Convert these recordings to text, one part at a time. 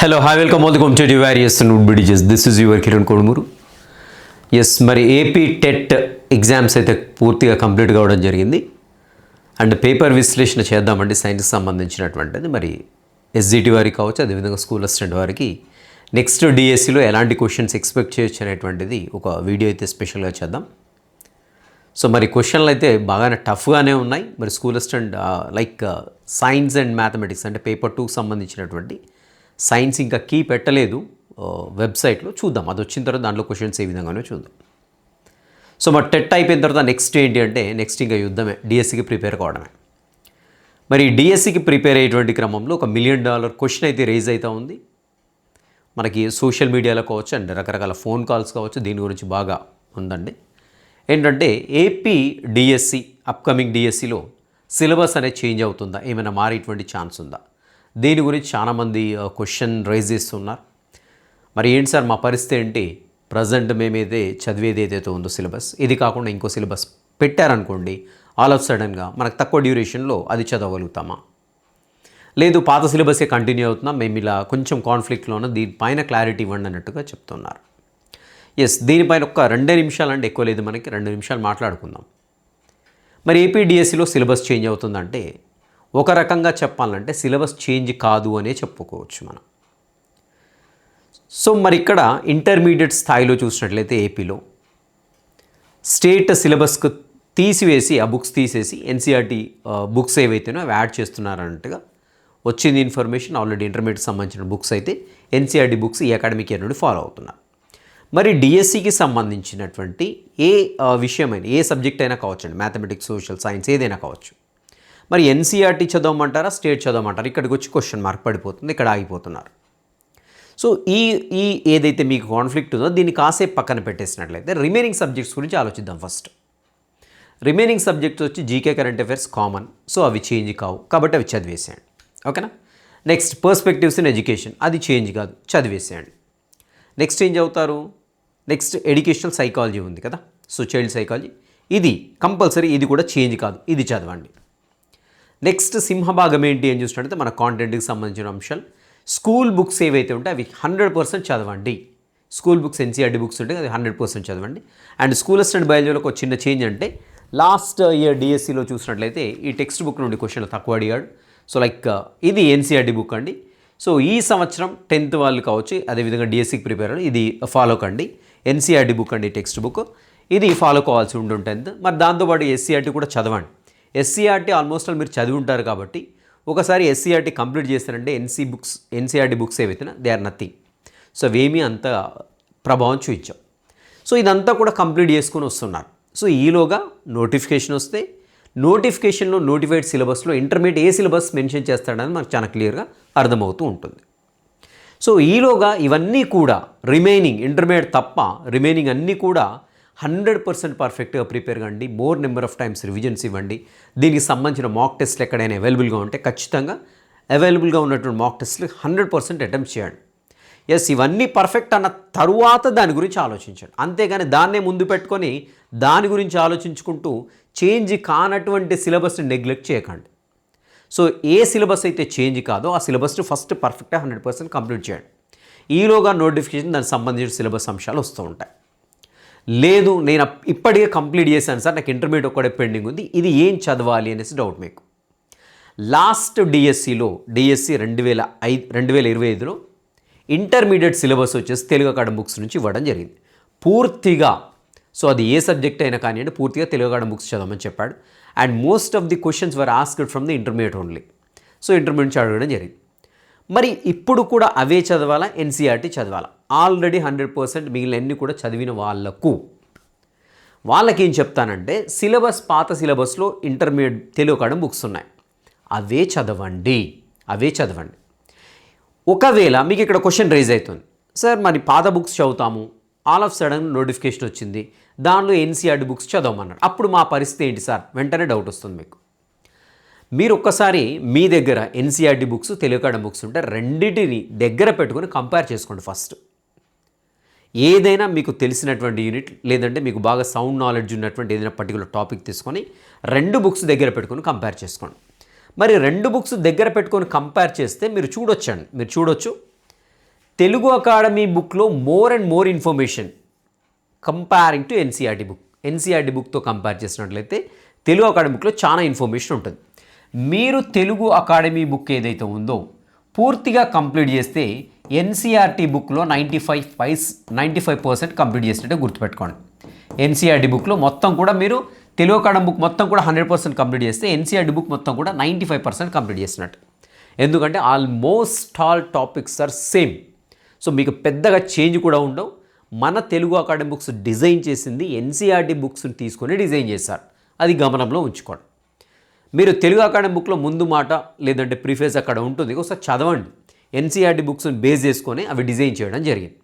Hello hi welcome all the competitive warriors would బిడిజెస్ this is your Kiran Kodumuru yes మరి AP TET exams అయితే పూర్తిగా complete కావడం జరిగింది. And paper విశ్లేషణ చేద్దామండి సైన్స్కి సంబంధించినటువంటిది. మరి ఎస్జిటి వారికి కావచ్చు అదేవిధంగా స్కూల్ అసిస్టెంట్ వారికి నెక్స్ట్ డిఎస్సిలో ఎలాంటి క్వశ్చన్స్ ఎక్స్పెక్ట్ చేయొచ్చు అనేటువంటిది ఒక వీడియో అయితే స్పెషల్గా చేద్దాం. సో మరి క్వశ్చన్లు అయితే బాగానే టఫ్గానే ఉన్నాయి. మరి school assistant like science and mathematics అంటే పేపర్ టూకి సంబంధించినటువంటి సైన్స్ ఇంకా కీ పెట్టలేదు. వెబ్సైట్లో చూద్దాం. అది వచ్చిన తర్వాత దాంట్లో క్వశ్చన్స్ ఏ విధంగానో చూద్దాం. సో మరి టెట్ అయిపోయిన తర్వాత నెక్స్ట్ ఏంటి అంటే నెక్స్ట్ ఇంకా యుద్ధమే. డిఎస్సికి ప్రిపేర్ కావడమే. మరి డిఎస్సికి ప్రిపేర్ అయ్యేటువంటి క్రమంలో ఒక మిలియన్ డాలర్ క్వశ్చన్ అయితే రేజ్ అవుతూ ఉంది. మనకి సోషల్ మీడియాలో కావచ్చు అండ్ రకరకాల ఫోన్ కాల్స్ కావచ్చు దీని గురించి బాగా ఉందండి. ఏంటంటే ఏపీ డిఎస్సి అప్కమింగ్ డిఎస్సిలో సిలబస్ అనేది చేంజ్ అవుతుందా? ఏమైనా మారేటువంటి ఛాన్స్ ఉందా? దీని గురించి చాలామంది క్వశ్చన్ రైజ్ చేస్తున్నారు. మరి ఏంటి సార్ మా పరిస్థితి ఏంటి? ప్రజెంట్ మేమైతే చదివేది ఏదైతే ఉందో సిలబస్ ఇది కాకుండా ఇంకో సిలబస్ పెట్టారనుకోండి ఆల్ ఆఫ్ సడన్గా మనకు తక్కువ డ్యూరేషన్లో అది చదవగలుగుతామా? లేదు పాత సిలబసే కంటిన్యూ అవుతున్నాం మేము ఇలా కొంచెం కాన్ఫ్లిక్ట్లోనూ దీనిపైన క్లారిటీ ఇవ్వండి అన్నట్టుగా చెప్తున్నారు. ఎస్ దీనిపైన ఒక్క రెండే నిమిషాలు అంటే ఎక్కువ లేదు మనకి రెండు నిమిషాలు మాట్లాడుకుందాం. మరి ఏపీడిఎస్సిలో సిలబస్ చేంజ్ అవుతుందంటే ఒక రకంగా చెప్పాలంటే సిలబస్ చేంజ్ కాదు అనే చెప్పుకోవచ్చు మనం. సో మరి ఇక్కడ ఇంటర్మీడియట్ స్థాయిలో చూసినట్లయితే ఏపీలో స్టేట్ సిలబస్కు తీసివేసి ఆ బుక్స్ తీసేసి ఎన్సీఆర్టీ బుక్స్ ఏవైతేనో అవి యాడ్ చేస్తున్నారన్నట్టుగా వచ్చింది ఇన్ఫర్మేషన్. ఆల్రెడీ ఇంటర్మీడియట్ సంబంధించిన బుక్స్ అయితే ఎన్సీఆర్టీ బుక్స్ ఈ అకాడమిక్ ఇయర్ నుండి ఫాలో అవుతున్నారు. మరి డిఎస్సికి సంబంధించినటువంటి ఏ విషయమైన విషయమైనా ఏ సబ్జెక్ట్ అయినా కావచ్చు అండి. మ్యాథమెటిక్స్ సోషల్ సైన్స్ ఏదైనా కావచ్చు. మరి ఎన్సీఆర్టీ చదవమంటారా స్టేట్ చదవమంటారా? ఇక్కడికి వచ్చి క్వశ్చన్ మార్క్ పడిపోతుంది ఇక్కడ ఆగిపోతున్నారు. సో ఈ ఈ ఏదైతే మీకు కాన్ఫ్లిక్ట్ ఉందో దీన్ని కాసేపు పక్కన పెట్టేసినట్లయితే రిమైనింగ్ సబ్జెక్ట్స్ గురించి ఆలోచిద్దాం ఫస్ట్ రిమైనింగ్ సబ్జెక్ట్స్ వచ్చి GK current affairs common so అవి చేంజ్ కావు. కాబట్టి అవి చదివేసేయండి. ఓకేనా నెక్స్ట్ పర్స్పెక్టివ్స్ ఇన్ ఎడ్యుకేషన్ అది చేంజ్ కాదు చదివేసేయండి. నెక్స్ట్ ఏం చదువుతారు? నెక్స్ట్ ఎడ్యుకేషనల్ సైకాలజీ ఉంది కదా? సో చైల్డ్ సైకాలజీ ఇది కంపల్సరీ ఇది కూడా చేంజ్ కాదు ఇది చదవండి. నెక్స్ట్ సింహభాగం ఏంటి అని చూసినట్టయితే మన కాంటెంట్కి సంబంధించిన అంశాలు. స్కూల్ బుక్స్ ఏవైతే ఉంటే అవి హండ్రెడ్ పర్సెంట్ చదవండి. స్కూల్ బుక్స్ ఎన్సీఆర్టీ బుక్స్ ఉంటే అది హండ్రెడ్ పర్సెంట్ చదవండి. అండ్ స్కూల్ అసిస్టెంట్ బయాలజీలో ఒక చిన్న చేంజ్ అంటే లాస్ట్ ఇయర్ డిఎస్సిలో చూసినట్లయితే ఈ టెక్స్ట్ బుక్ నుండి క్వశ్చన్లు తక్కువ అడిగాడు. సో లైక్ ఇది ఎన్సీఆర్టీ బుక్ అండి. సో ఈ సంవత్సరం టెన్త్ వాళ్ళు కావచ్చు అదేవిధంగా డిఎస్సికి ప్రిపేర్ అవ్వాలి ఇది ఫాలో కండి ఎన్సీఆర్టీ బుక్ అండి టెక్స్ట్ బుక్ ఇది ఫాలో కావాల్సి ఉంటుంది టెన్త్ మరి దాంతోపాటు ఎస్సీఆర్టీ కూడా చదవండి. ఎస్సీఆర్టీ ఆల్మోస్ట్ ఆల్ మీరు చదివి ఉంటారు కాబట్టి ఒకసారి ఎస్సీఆర్టీ కంప్లీట్ చేస్తారంటే ఎన్సీ బుక్స్ ఎన్సీఆర్టీ బుక్స్ ఏవైతే దే ఆర్ నథింగ్ సో అవేమీ అంత ప్రభావం చూపించాం సో ఇదంతా కూడా కంప్లీట్ చేసుకొని వస్తున్నారు. సో ఈలోగా నోటిఫికేషన్ వస్తే నోటిఫికేషన్లో నోటిఫైడ్ సిలబస్లో ఇంటర్మీడియట్ ఏ సిలబస్ మెన్షన్ చేస్తాడని మనకు చాలా క్లియర్గా అర్థమవుతూ ఉంటుంది. సో ఈలోగా ఇవన్నీ కూడా రిమైనింగ్ ఇంటర్మీడియట్ తప్ప రిమైనింగ్ అన్నీ కూడా హండ్రెడ్ పర్సెంట్ పర్ఫెక్ట్గా ప్రిపేర్ కండి. More number of times revisions ఇవ్వండి. దీనికి సంబంధించిన మాక్ టెస్ట్లు ఎక్కడైనా అవైలబుల్గా ఉంటే ఖచ్చితంగా అవైలబుల్గా ఉన్నటువంటి మాక్ టెస్ట్లు హండ్రెడ్ పర్సెంట్ అటెంప్ట్ చేయండి. ఎస్ ఇవన్నీ పర్ఫెక్ట్ అన్న తరువాత దాని గురించి ఆలోచించండి. అంతేగాని దాన్నే ముందు పెట్టుకొని దాని గురించి ఆలోచించుకుంటూ చేంజ్ కానటువంటి సిలబస్ని నెగ్లెక్ట్ చేయకండి. సో ఏ సిలబస్ అయితే చేంజ్ కాదో ఆ సిలబస్ని ఫస్ట్ పర్ఫెక్ట్గా హండ్రెడ్ పర్సెంట్ కంప్లీట్ చేయండి. ఈలోగా నోటిఫికేషన్ దానికి సంబంధించిన సిలబస్ అంశాలు వస్తూ ఉంటాయి. లేదు నేను అప్- ఇప్పటికే కంప్లీట్ చేశాను సార్ నాకు ఇంటర్మీడియట్ ఒక్కడే పెండింగ్ ఉంది ఇది ఏం చదవాలి అనేసి డౌట్ మీకు. లాస్ట్ డిఎస్సిలో డిఎస్సి రెండు వేల ఐదు రెండు వేల ఇరవై ఐదులో ఇంటర్మీడియట్ సిలబస్ వచ్చేసి తెలుగు అకాడమీ బుక్స్ నుంచి ఇవ్వడం జరిగింది. పూర్తిగా సో అది ఏ సబ్జెక్ట్ అయినా కానివ్వండి పూర్తిగా తెలుగు అకాడమీ బుక్స్ చదవమని చెప్పాడు. And most of the questions were asked from the intermediate only so intermediate నుంచి అడగడం జరిగింది. మరి ఇప్పుడు కూడా అవే చదవాలా ఎన్సీఆర్టీ చదవాలా? ఆల్రెడీ హండ్రెడ్ పర్సెంట్ మిగిలినన్ని కూడా చదివిన వాళ్ళకు. వాళ్ళకి ఏం చెప్తానంటే సిలబస్ పాత సిలబస్లో ఇంటర్మీడియట్ తెలుగు కాడం బుక్స్ ఉన్నాయి. అవే చదవండి. అవే చదవండి. ఒకవేళ మీకు ఇక్కడ క్వశ్చన్ రేజ్ అవుతుంది. సార్ మరి పాత బుక్స్ చదువుతాము. ఆల్ ఆఫ్ సడన్ నోటిఫికేషన్ వచ్చింది. దానిలో ఎన్సీఆర్టీ బుక్స్ చదవమన్నాడు అప్పుడు మా పరిస్థితి ఏంటి సార్? వెంటనే డౌట్ వస్తుంది మీకు. మీరు ఒక్కసారి మీ దగ్గర ఎన్సీఆర్డి బుక్స్ తెలుగు బుక్స్ ఉంటే రెండింటిని దగ్గర పెట్టుకొని కంపేర్ చేసుకోండి ఫస్ట్. ఏదైనా మీకు తెలిసినటువంటి యూనిట్ లేదంటే మీకు బాగా సౌండ్ నాలెడ్జ్ ఉన్నటువంటి ఏదైనా పర్టికులర్ టాపిక్ తీసుకొని రెండు బుక్స్ దగ్గర పెట్టుకొని కంపేర్ చేసుకోండి. మరి రెండు బుక్స్ దగ్గర పెట్టుకొని కంపేర్ చేస్తే మీరు చూడొచ్చండి. మీరు చూడొచ్చు. తెలుగు అకాడమీ బుక్లో more and more information comparing to NCERT book NCERT బుక్తో compare చేసినట్లయితే తెలుగు అకాడమీ బుక్లో చాలా ఇన్ఫర్మేషన్ ఉంటుంది. మీరు తెలుగు అకాడమీ బుక్ ఏదైతే ఉందో పూర్తిగా కంప్లీట్ చేస్తే ఎన్సీఆర్టీ బుక్లో ninety five five ninety five percent complete చేసినట్టే గుర్తుపెట్టుకోండి. ఎన్సీఆర్టీ బుక్లో మొత్తం కూడా మీరు తెలుగు అకాడమీ బుక్ మొత్తం కూడా హండ్రెడ్ పర్సెంట్ కంప్లీట్ చేస్తే ఎన్సీఆర్టీ బుక్ మొత్తం కూడా నైంటీ ఫైవ్ పర్సెంట్ కంప్లీట్ చేసినట్టు. ఎందుకంటే almost all topics are same. So మీకు పెద్దగా చేంజ్ కూడా ఉండవు. మన తెలుగు అకాడమీ బుక్స్ డిజైన్ చేసింది ఎన్సీఆర్టీ బుక్స్ని తీసుకొని డిజైన్ చేశారు. అది గమనంలో ఉంచుకోండి. మీరు తెలుగు అకాడమీ బుక్లో ముందు మాట లేదంటే ప్రిఫేస్ అక్కడ ఉంటుంది. ఒకసారి చదవండి. ఎన్సీఆర్టీ బుక్స్ని బేస్ చేసుకొని అవి డిజైన్ చేయడం జరిగింది.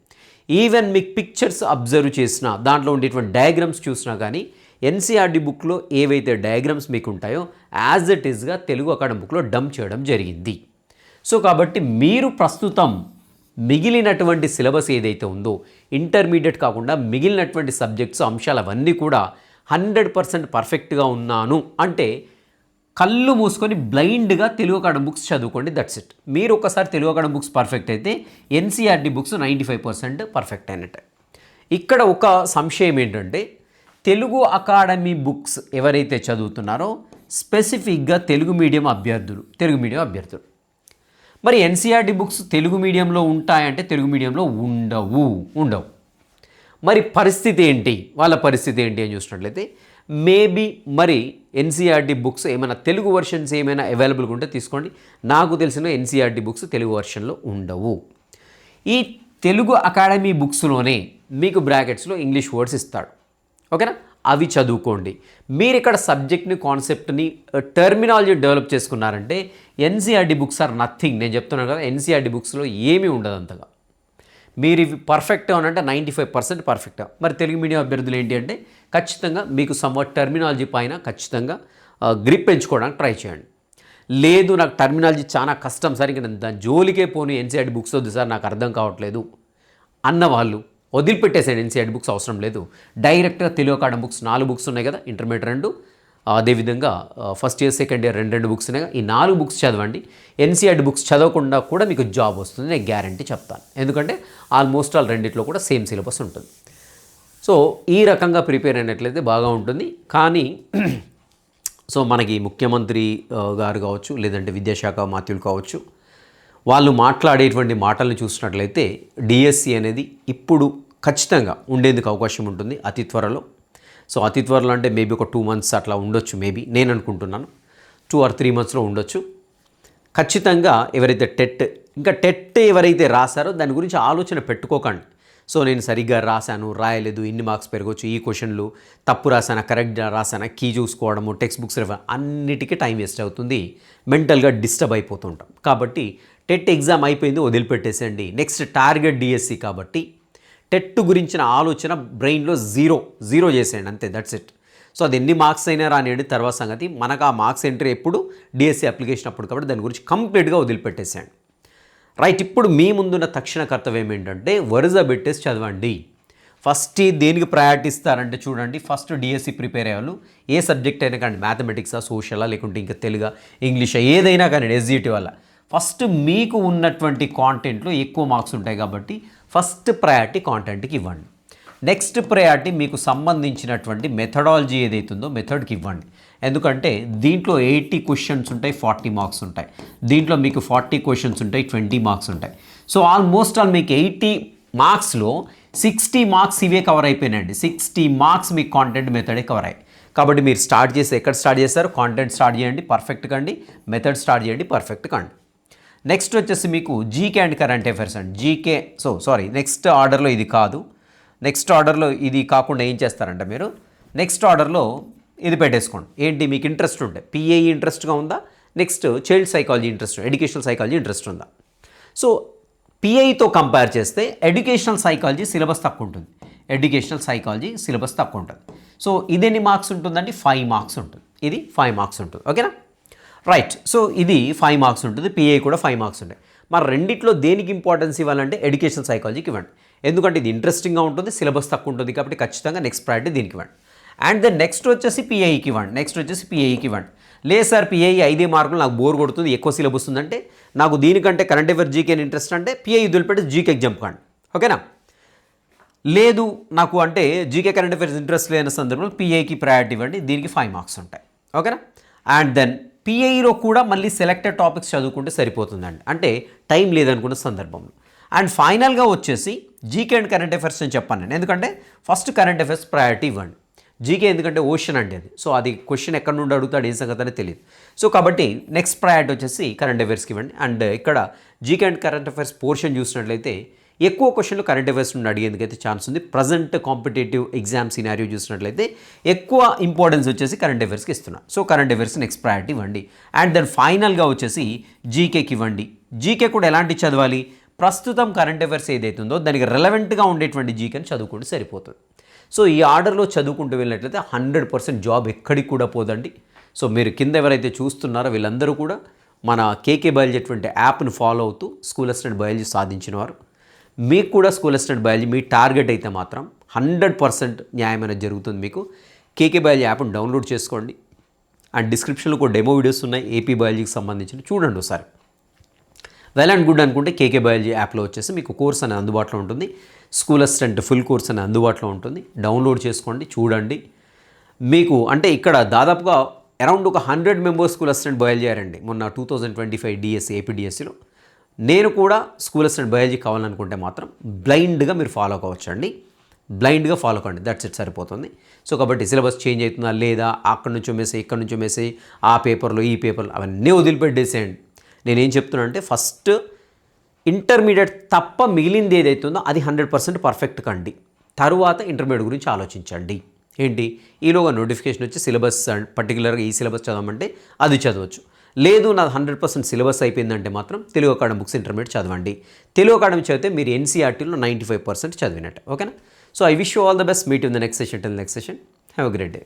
ఈవెన్ మీకు పిక్చర్స్ అబ్జర్వ్ చేసినా దాంట్లో ఉండేటువంటి డయాగ్రామ్స్ చూసినా కానీ ఎన్సీఆర్టీ బుక్లో ఏవైతే డయాగ్రామ్స్ మీకు ఉంటాయో యాజ్ ఇట్ ఈస్గా తెలుగు అకాడమీ బుక్లో డంప్ చేయడం జరిగింది. సో కాబట్టి మీరు ప్రస్తుతం మిగిలినటువంటి సిలబస్ ఏదైతే ఉందో ఇంటర్మీడియట్ కాకుండా మిగిలినటువంటి సబ్జెక్ట్స్ అంశాలు అవన్నీ కూడా హండ్రెడ్ పర్సెంట్ పర్ఫెక్ట్గా ఉన్నాను అంటే కళ్ళు మూసుకొని బ్లైండ్గా తెలుగు అకాడమీ బుక్స్ చదువుకోండి దట్స్ ఇట్ మీరు ఒకసారి తెలుగు అకాడమీ బుక్స్ పర్ఫెక్ట్ అయితే NCERT books ninety five percent perfect అయినట్టే. ఇక్కడ ఒక సంశయం ఏంటంటే తెలుగు అకాడమీ బుక్స్ ఎవరైతే చదువుతున్నారో స్పెసిఫిక్గా తెలుగు మీడియం అభ్యర్థులు తెలుగు మీడియం అభ్యర్థులు. మరి ఎన్సీఆర్టీ బుక్స్ తెలుగు మీడియంలో ఉంటాయంటే తెలుగు మీడియంలో ఉండవు ఉండవు. మరి పరిస్థితి ఏంటి? వాళ్ళ పరిస్థితి ఏంటి అని చూసినట్లయితే మేబీ మరి ఎన్సీఆర్టీ బుక్స్ ఏమైనా తెలుగు వర్షన్స్ ఏమైనా అవైలబుల్గా ఉంటే తీసుకోండి. నాకు తెలిసిన ఎన్సీఆర్టీ బుక్స్ తెలుగు వర్షన్లో ఉండవు. ఈ తెలుగు అకాడమీ బుక్స్లోనే మీకు బ్రాకెట్స్లో ఇంగ్లీష్ వర్డ్స్ ఇస్తాడు. ఓకేనా? అవి చదువుకోండి. మీరు ఇక్కడ సబ్జెక్ట్ని కాన్సెప్ట్ని టర్మినాలజీ డెవలప్ చేసుకున్నారంటే ఎన్సీఆర్టీ బుక్స్ ఆర్ నథింగ్. నేను చెప్తున్నాను కదా ఎన్సీఆర్టీ బుక్స్లో ఏమీ ఉండదు అంతగా. మీరు ఇవి పర్ఫెక్ట్ అంటే నైంటీ ఫైవ్ పర్సెంట్ పర్ఫెక్ట్ మరి తెలుగు మీడియం అభ్యర్థులు ఏంటి అంటే ఖచ్చితంగా మీకు సమ్వాట్ టర్మినాలజీ పైన ఖచ్చితంగా గ్రిప్ పెంచుకోవడానికి ట్రై చేయండి. లేదు నాకు టర్మినాలజీ చాలా కష్టం సార్ ఇంకా నేను దాని జోలికే పోను ఎన్సీఆర్టీ బుక్స్ వద్దు సార్ నాకు అర్థం కావట్లేదు అన్న వాళ్ళు వదిలిపెట్టేసాడు ఎన్సీఆర్టీ బుక్స్ అవసరం లేదు. డైరెక్ట్గా తెలుగు అకాడమీ బుక్స్ నాలుగు బుక్స్ ఉన్నాయి కదా ఇంటర్మీడియట్ రెండు అదేవిధంగా ఫస్ట్ ఇయర్ సెకండ్ ఇయర్ రెండు రెండు బుక్స్ ఉన్నాయి. ఈ నాలుగు బుక్స్ చదవండి. ఎన్సీఆర్టీ బుక్స్ చదవకుండా కూడా మీకు జాబ్ వస్తుంది. నేను గ్యారంటీ చెప్తాను. ఎందుకంటే ఆల్మోస్ట్ ఆల్ రెండిట్లో కూడా సేమ్ సిలబస్ ఉంటుంది. సో ఈ రకంగా ప్రిపేర్ అయినట్లయితే బాగా ఉంటుంది. కానీ సో మనకి ముఖ్యమంత్రి గారు కావచ్చు లేదంటే విద్యాశాఖ మాత్యులు కావచ్చు వాళ్ళు మాట్లాడేటువంటి మాటలను చూసినట్లయితే డిఎస్సి అనేది ఇప్పుడు ఖచ్చితంగా ఉండేందుకు అవకాశం ఉంటుంది. అతి త్వరలో. సో అతి త్వరలో అంటే మేబీ ఒక టూ మంత్స్ అట్లా ఉండొచ్చు మేబీ నేను అనుకుంటున్నాను. టూ ఆర్ త్రీ మంత్స్లో ఉండొచ్చు. ఖచ్చితంగా ఎవరైతే టెట్ ఇంకా టెట్ ఎవరైతే రాశారో దాని గురించి ఆలోచన పెట్టుకోకండి. సో నేను సరిగ్గా రాశాను రాయలేదు ఇన్ని మార్క్స్ పెరగవచ్చు ఈ క్వశ్చన్లు తప్పు రాశానా కరెక్ట్గా రాశానా కీ చూసుకోవడము టెక్స్ట్ బుక్స్ రిఫర్ అన్నిటికీ టైం వేస్ట్ అవుతుంది. మెంటల్గా డిస్టర్బ్ అయిపోతుంటాం కాబట్టి టెట్ ఎగ్జామ్ అయిపోయింది వదిలిపెట్టేసేయండి. నెక్స్ట్ టార్గెట్ డిఎస్సి కాబట్టి టెట్ గురించిన ఆలోచన బ్రెయిన్లో జీరో జీరో చేసేయండి అంతే దట్స్ ఇట్ సో అది ఎన్ని మార్క్స్ అయినా రానియండి తర్వాత సంగతి. మనకు ఆ మార్క్స్ ఎంట్రీ ఎప్పుడు? డిఎస్సి అప్లికేషన్ అప్పుడు కాబట్టి దాని గురించి కంప్లీట్గా వదిలిపెట్టేసేయండి. రైట్ ఇప్పుడు మీ ముందున్న తక్షణ కర్తవ్యం ఏంటంటే వరుస పెట్టేసి చదవండి. ఫస్ట్ దేనికి ప్రయారిటీ ఇస్తారంటే చూడండి ఫస్ట్ డిఎస్సి ప్రిపేర్ అయ్యే వాళ్ళు ఏ సబ్జెక్ట్ అయినా కానీ మ్యాథమెటిక్సా సోషలా లేకుంటే ఇంకా తెలుగా ఇంగ్లీషా ఏదైనా కానీ ఎస్జిటి వల్ల ఫస్ట్ మీకు ఉన్నటువంటి కాంటెంట్లో ఎక్కువ మార్క్స్ ఉంటాయి కాబట్టి ఫస్ట్ ప్రయారిటీ కాంటెంట్కి ఇవ్వండి. నెక్స్ట్ ప్రయారిటీ మీకు సంబంధించినటువంటి మెథడాలజీ ఏదైతుందో మెథడ్కి ఇవ్వండి. ఎందుకంటే దీంట్లో ఎయిటీ క్వశ్చన్స్ ఉంటాయి ఫార్టీ మార్క్స్ ఉంటాయి. దీంట్లో మీకు ఫార్టీ క్వశ్చన్స్ ఉంటాయి ట్వంటీ మార్క్స్ ఉంటాయి. సో ఆల్మోస్ట్ ఆల్ మీకు ఎయిటీ మార్క్స్లో సిక్స్టీ మార్క్స్ ఇవే కవర్ అయిపోయినాయండి. సిక్స్టీ మార్క్స్ మీకు కాంటెంట్ మెథడే కవర్ అయ్యాయి. కాబట్టి మీరు స్టార్ట్ చేసి ఎక్కడ స్టార్ట్ చేస్తారు? కాంటెంట్ స్టార్ట్ చేయండి పర్ఫెక్ట్ కండి. మెథడ్ స్టార్ట్ చేయండి పర్ఫెక్ట్ కండి. నెక్స్ట్ వచ్చేసి మీకు జీకే అండ్ కరెంట్ అఫైర్స్ అండి. జీకే సో సారీ నెక్స్ట్ ఆర్డర్లో ఇది కాదు. నెక్స్ట్ ఆర్డర్లో ఇది కాకుండా ఏం చేస్తారంటే మీరు? నెక్స్ట్ ఆర్డర్లో ఇది పెట్టేసుకోండి. ఏంటి? మీకు ఇంట్రెస్ట్ ఉంటే. పిఏఈ ఇంట్రెస్ట్గా ఉందా? Next child psychology interest educational psychology interest ఉందా? సో పిఐతో కంపేర్ చేస్తే ఎడ్యుకేషనల్ సైకాలజీ సిలబస్ తక్కువ ఉంటుంది. ఎడ్యుకేషనల్ సైకాలజీ సిలబస్ తక్కువ ఉంటుంది. సో ఇది ఎన్ని మార్క్స్ ఉంటుందండి? ఫైవ్ మార్క్స్ ఉంటుంది. ఇది ఫైవ్ మార్క్స్ ఉంటుంది. ఓకేనా రైట్ సో ఇది ఫైవ్ మార్క్స్ ఉంటుంది. పిఐ కూడా ఫైవ్ మార్క్స్ ఉంటాయి. మరి రెండిట్లో దేనికి ఇంపార్టెన్స్ ఇవ్వాలంటే ఎడ్యుకేషన్ సైకాలజీకి ఇవ్వండి. ఎందుకంటే ఇది ఇంట్రెస్టింగ్గా ఉంటుంది సిలబస్ తక్కువ ఉంటుంది కాబట్టి ఖచ్చితంగా నెక్స్ట్ ప్రయారిటీ దీనికి ఇవ్వండి. అండ్ దెన్ నెక్స్ట్ వచ్చేసి పిఐకి ఇవ్వండి. నెక్స్ట్ వచ్చేసి పిఐకి ఇవ్వండి. లేదు సార్ పిఐ ఐదే మార్కులు నాకు బోర్ కొడుతుంది ఎక్కువ సిలబస్ ఉందంటే నాకు దీనికంటే కరెంట్ అఫేర్ జీకే ఇంట్రెస్ట్ అంటే పిఐ వదిలిపెట్టి జీకే ఎగ్జామ్ కాండి. ఓకేనా లేదు నాకు అంటే జీకే కరెంట్ అఫైర్స్ ఇంట్రెస్ట్ లేని సందర్భంలో పిఐకి ప్రయారిటీ ఇవ్వండి. దీనికి ఫైవ్ మార్క్స్ ఉంటాయి. ఓకేనా అండ్ దెన్ పిఐలో కూడా మళ్ళీ సెలెక్టెడ్ టాపిక్స్ చదువుకుంటే సరిపోతుందండి. అంటే టైం లేదనుకున్న సందర్భంలో. అండ్ ఫైనల్గా వచ్చేసి జీకే అండ్ కరెంట్ అఫైర్స్ అని చెప్పాను నేను ఎందుకంటే ఫస్ట్ కరెంట్ అఫైర్స్ ప్రయారిటీ ఇవ్వండి జీకే ఎందుకంటే ఓషన్ అంటే అది. సో అది క్వశ్చన్ ఎక్కడ నుండి అడుగుతాడు ఏం సంగతి అనేది తెలియదు. సో కాబట్టి నెక్స్ట్ ప్రయారిటీ వచ్చేసి కరెంట్ అఫైర్స్కి ఇవ్వండి. అండ్ ఇక్కడ GK and current affairs portion చూసినట్లయితే ఎక్కువ క్వశ్చన్లు కరెంట్ అఫైర్స్ నుండి అడిగేందుకైతే ఛాన్స్ ఉంది. ప్రజెంట్ కాంపిటేటివ్ ఎగ్జామ్ సినారియో చూసినట్లయితే ఎక్కువ ఇంపార్టెన్స్ వచ్చేసి కరెంట్ అఫైర్స్కి ఇస్తున్నాను so current affairs next priority ఇవ్వండి. అండ్ దెన్ ఫైనల్గా వచ్చేసి జీకేకి ఇవ్వండి. జీకే కూడా ఎలాంటి చదవాలి? ప్రస్తుతం కరెంట్ అఫైర్స్ ఏదైతుందో దానికి రెలవెంట్గా ఉండేటువంటి జీకేని చదువుకుంటే సరిపోతుంది. సో ఈ ఆర్డర్లో చదువుకుంటూ వెళ్ళినట్లయితే హండ్రెడ్ పర్సెంట్ జాబ్ ఎక్కడికి కూడా పోదండి. సో మీరు కింద ఎవరైతే చూస్తున్నారో వీళ్ళందరూ కూడా మన కేకే బయాలజీ అటువంటి యాప్ను ఫాలో అవుతూ స్కూల్ అసిస్టెంట్ బయాలజీ సాధించిన వారు. మీకు కూడా స్కూల్ అసిస్టెంట్ బయాలజీ మీ టార్గెట్ అయితే మాత్రం హండ్రెడ్ పర్సెంట్ న్యాయం అనేది జరుగుతుంది మీకు. కేకే బయాలజీ యాప్ను డౌన్లోడ్ చేసుకోండి. అండ్ డిస్క్రిప్షన్లో కూడా డెమో వీడియోస్ ఉన్నాయి. ఏపీ బయాలజీకి సంబంధించిన చూడండి ఒకసారి. వెల్ అండ్ గుడ్ అనుకుంటే కేకే బయాలజీ యాప్లో వచ్చేసి మీకు కోర్స్ అనేది అందుబాటులో ఉంటుంది. స్కూల్ అసిస్టెంట్ ఫుల్ కోర్స్ అనేది అందుబాటులో ఉంటుంది. డౌన్లోడ్ చేసుకోండి చూడండి. మీకు అంటే ఇక్కడ దాదాపుగా అరౌండ్ ఒక హండ్రెడ్ మెంబర్స్ స్కూల్ అసిస్టెంట్ బయలుదేరండి మొన్న two thousand twenty five DSC ఏపీడిఎస్సిలో నేను కూడా స్కూల్ అసిస్టెంట్ బయాలజీ కావాలనుకుంటే మాత్రం బ్లైండ్గా మీరు ఫాలో కావచ్చు అండి బ్లైండ్గా ఫాలో కండి. దట్స్ ఇట్ సరిపోతుంది. సో కాబట్టి సిలబస్ చేంజ్ అవుతుందా లేదా అక్కడి నుంచో మెసేజ్ ఇక్కడ నుంచో మెసేజ్ ఆ పేపర్లో ఈ పేపర్లో అవన్నీ వదిలిపెట్టేసేయండి నేనేం చెప్తున్నా అంటే ఫస్ట్ ఇంటర్మీడియట్ తప్ప మిగిలింది ఏదైతుందో అది హండ్రెడ్ పర్సెంట్ పర్ఫెక్ట్ కండి. తరువాత ఇంటర్మీడియట్ గురించి ఆలోచించండి. ఏంటి? ఈలోగా నోటిఫికేషన్ వచ్చి సిలబస్ పర్టికులర్గా ఈ సిలబస్ చదవమంటే అది చదవచ్చు. లేదు నాది హండ్రెడ్ పర్సెంట్ సిలబస్ అయిపోయిందంటే మాత్రం తెలుగు అకాడమీ బుక్స్ ఇంటర్మీడియట్ చదవండి. తెలుగు అకాడమీ చదివితే మీరు ఎన్సీఆర్టీలో నైంటీ ఫైవ్ పర్సెంట్ చదివినట్టు ఓకేనా? So I wish you all the best meet in the next session till next session have a great day